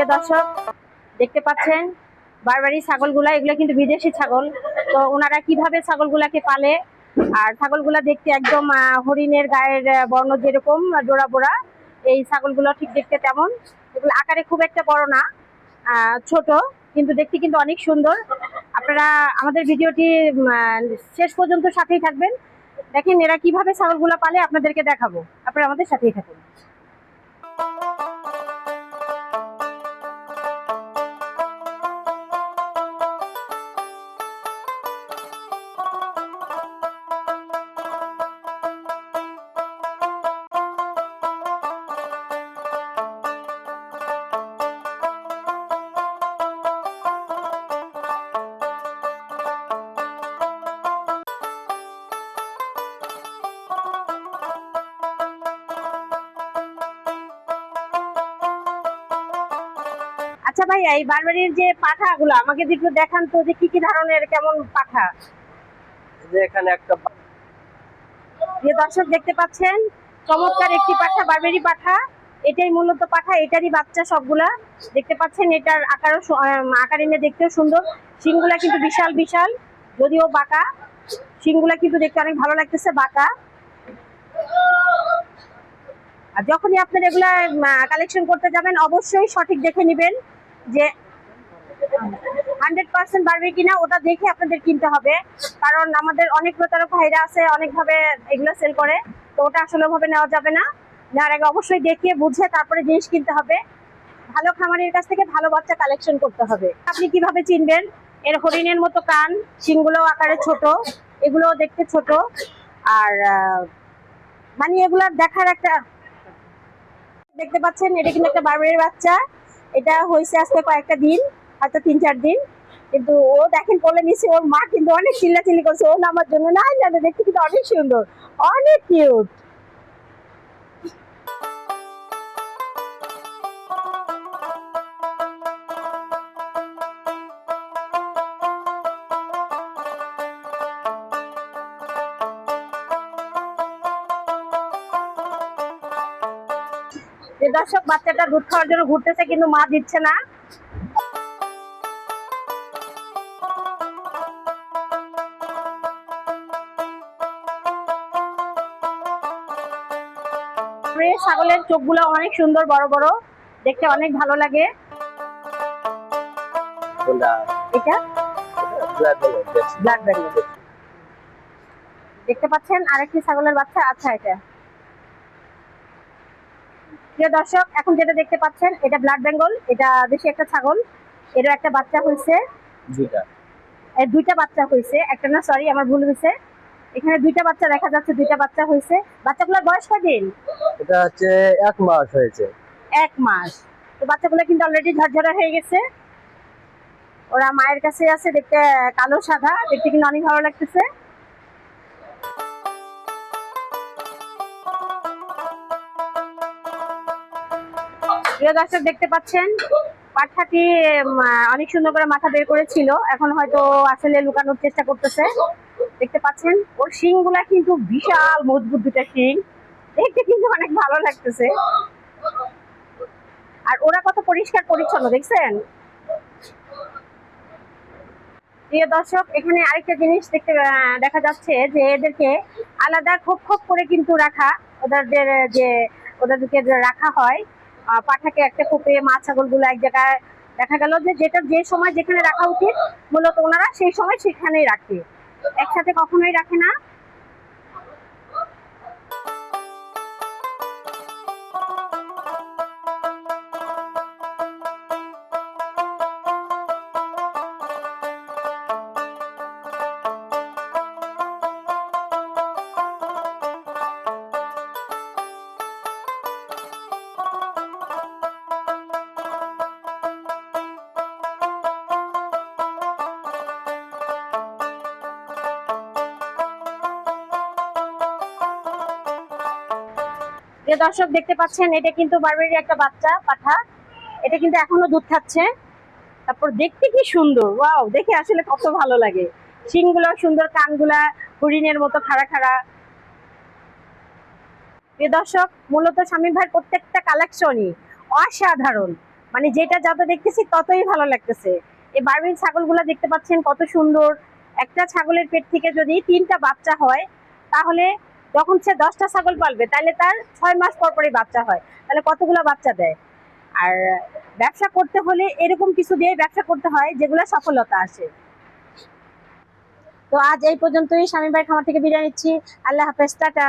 প্রিয় দর্শক, দেখতে পাচ্ছেন বারবারি ছাগলগুলা, এগুলো কিন্তু বিদেশি ছাগল। তো ওনারা কীভাবে ছাগলগুলাকে পালে? আর ছাগলগুলা দেখতে একদম হরিণের গায়ের বর্ণ যেরকম ডোরা বোড়া এই ছাগলগুলো ঠিক দেখতে তেমন। এগুলো আকারে খুব একটা বড় না ছোট, কিন্তু দেখতে কিন্তু অনেক সুন্দর। আপনারা আমাদের ভিডিওটি শেষ পর্যন্ত সাথেই থাকবেন। দেখেন এরা কীভাবে ছাগলগুলো পালে, আপনাদেরকে দেখাবো। আপনারা আমাদের সাথেই থাকুন। আচ্ছা ভাই এই বারবারির যে পাঠাগুলো আমাকে একটু দেখান তো যে কি কি ধরনের কেমন পাঠা? যে এখানে একটা যে দর্শক দেখতে পাচ্ছেন চমৎকার একটি পাঠা বারবেরি পাঠা। এটাই মূলত পাঠা এটারই বাচ্চা সবগুলা। দেখতে পাচ্ছেন এটার আকারও আম, আকারিনে দেখতেও সুন্দর। শিংগুলা কিন্তু বিশাল বিশাল যদিও বাঁকা। শিংগুলা কিন্তু দেখতে অনেক ভালো লাগতেছে বাঁকা। আর যখনই আপনার এগুলা কালেকশন করতে যাবেন অবশ্যই সঠিক দেখে নেবেন। যে হান্ড্রেড পার্সেন্ট বাড়বে কিনা ওটা দেখে আপনাদের কিনতে হবে। কারণ আমাদের অনেক প্রতারক ভাইরা আছে, অনেকভাবে এগুলো সেল করে, তো ওটা আসলে ভাবে নেওয়া যাবে না। আগে অবশ্যই দেখিয়ে বুঝে তারপরে জিনিস কিনতে হবে। ভালো খামারের কাছ থেকে ভালো বাচ্চা কালেকশন করতে হবে। আপনি কীভাবে চিনবেন? এর হরিণের মতো কান শিংগুলো আকারে ছোট এগুলো দেখতে ছোট। আর মানে এগুলার দেখার একটা দেখতে পাচ্ছেন, এটা কিন্তু একটা বারবারের বাচ্চা। এটা হয়েছে আজকে কয়েকটা দিন হয়তো তিন চার দিন। কিন্তু ও দেখেন বলে নিছে ওর মা কিন্তু অনেক চিল্লাচিল্লি করছে। ও নামার জন্য না, দেখতে কিন্তু অনেক সুন্দর অনেক কিউট যে দর্শক বাচ্চাটা দুধ খাওয়ার জন্য ঘুরতেছে কিন্তু মা দিচ্ছে না। ছাগলের চোখগুলো অনেক সুন্দর বড় বড়। দেখতে অনেক ভালো লাগে। এটা? দেখতে পাচ্ছেন আরেকটি ছাগলের বাচ্চা আচ্ছা এটা। প্রিয় দর্শক এখন যেটা দেখতে পাচ্ছেন এটা ব্লাড বেঙ্গল এটা দেশি একটা ছাগল। এরও একটা বাচ্চা হয়েছে। দুইটা। বাচ্চা হয়েছে। একটা না সরি আমার ভুল হয়েছে। এখানে দুইটা বাচ্চা দেখা যাচ্ছে দুইটা বাচ্চা হয়েছে। বাচ্চাগুলোর বয়স কদিন এটা হচ্ছে এক মাস হয়েছে। এক মাস। তো বাচ্চাগুলো কিন্তু অলরেডি ঝরঝরা হয়ে গেছে। ওরা মায়ের কাছে আছে দেখতে কালো সাদা দেখতে কিন্তু অনেক ভালো লাগতেছে। প্রিয় দর্শক দেখতে পাচ্ছেন পাঠাটি অনেক সুন্দর করে মাথা বের করেছিল। এখন হয়তো আসলে লুকানোর চেষ্টা করতেছে। দেখতে পাচ্ছেন, ওর শিংগুলা কিন্তু বিশাল মজবুত দুটা শিং। দেখতে কিন্তু অনেক ভালো লাগতেছে। আর ওরা কত পরিষ্কার পরিচ্ছন্ন, দেখছেন? প্রিয় দর্শক, এখানে আরেকটা জিনিস দেখতে দেখা যাচ্ছে যে এদেরকে আলাদা খোপ খোপ করে কিন্তু রাখা ওদের যে ওদেরকে রাখা হয়। পাঠাকে একটা খোপে মাছ ছাগলগুলো এক জায়গায় দেখা গেল যে যেটা যে সময় যেখানে রাখা উচিত, মূলত ওনারা সেই সময় সেখানেই রাখে। একসাথে কখনোই রাখে না। যে দর্শক দেখতে পাচ্ছেন, এটা কিন্তু বারবেরি একটা বাচ্চা, পাঠা। এটা কিন্তু এখনও দুধ খাচ্ছে। তারপর দেখতে কি সুন্দর, ওয়াও, দেখে আসলে কত ভালো লাগে। শিংগুলো সুন্দর, কানগুলা হরিণের মতো খাড়া খাড়া। দর্শক, মূলত স্বামী ভাইয়ের প্রত্যেকটা কালেকশনই অসাধারণ। মানে যেটা যত দেখতেছি, ততই ভালো লাগতেছে। এই বার্মিং ছাগলগুলা দেখতে পাচ্ছেন কত সুন্দর। একটা ছাগলের পেট থেকে যদি তিনটা বাচ্চা হয়, তাহলে যখন সে দশটা ছাগল পালবে তাহলে তার ছয় মাস পর পরই বাচ্চা হয়। তাহলে কতগুলো বাচ্চা দেয়? আর ব্যবসা করতে হলে এরকম কিছু দিয়ে ব্যবসা করতে হয় যেগুলো সফলতা আসে। তো আজ এই পর্যন্তই। স্বামী ভাই খামার থেকে বিদায় নিচ্ছি। আল্লাহ হাফেজ, টাটা।